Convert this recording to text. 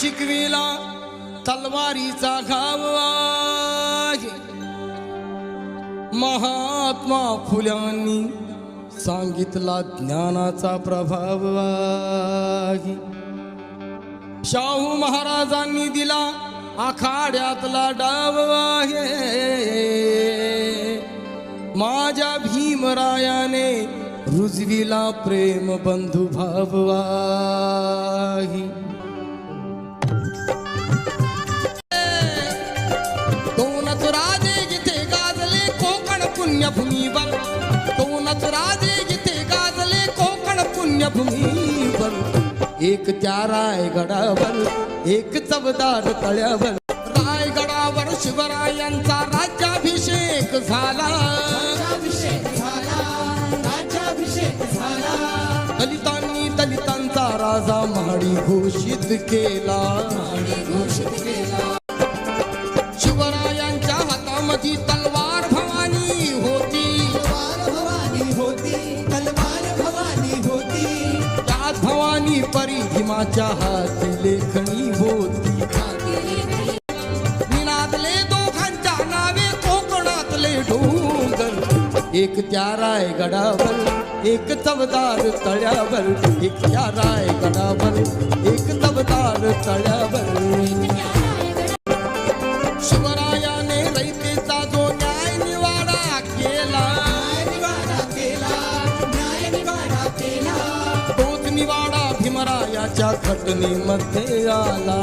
शिकविला तलवारीचा घाव आहे. महात्मा फुल्यांनी सांगितला ज्ञानाचा प्रभाव आहे. शाहू महाराजांनी दिला आखाड्यातला डाव आहे. माझ्या भीमरायाने रुजविला प्रेम बंधू भाववाही पुण्यभूमीवर दोनच राजे जिथे गाजले कोकण पुण्यभूमीवर एक त्या रायगडावर एक चवदार तळ्यावर. रायगडावर शिवरायांचा राज्याभिषेक झाला. दलितांनी दलितांचा राजा महाडी घोषित केला. परी भीमाच्या हाती लेखणी होती निनादले दोघांच्या नावे कोकणातले डोंगर. एक त्या रायगडावर एक चवदार तळ्यावर. एक त्या रायगडावर एक चवदार तळ्यावर. निवाडा केला तोच घटनेमध्ये आला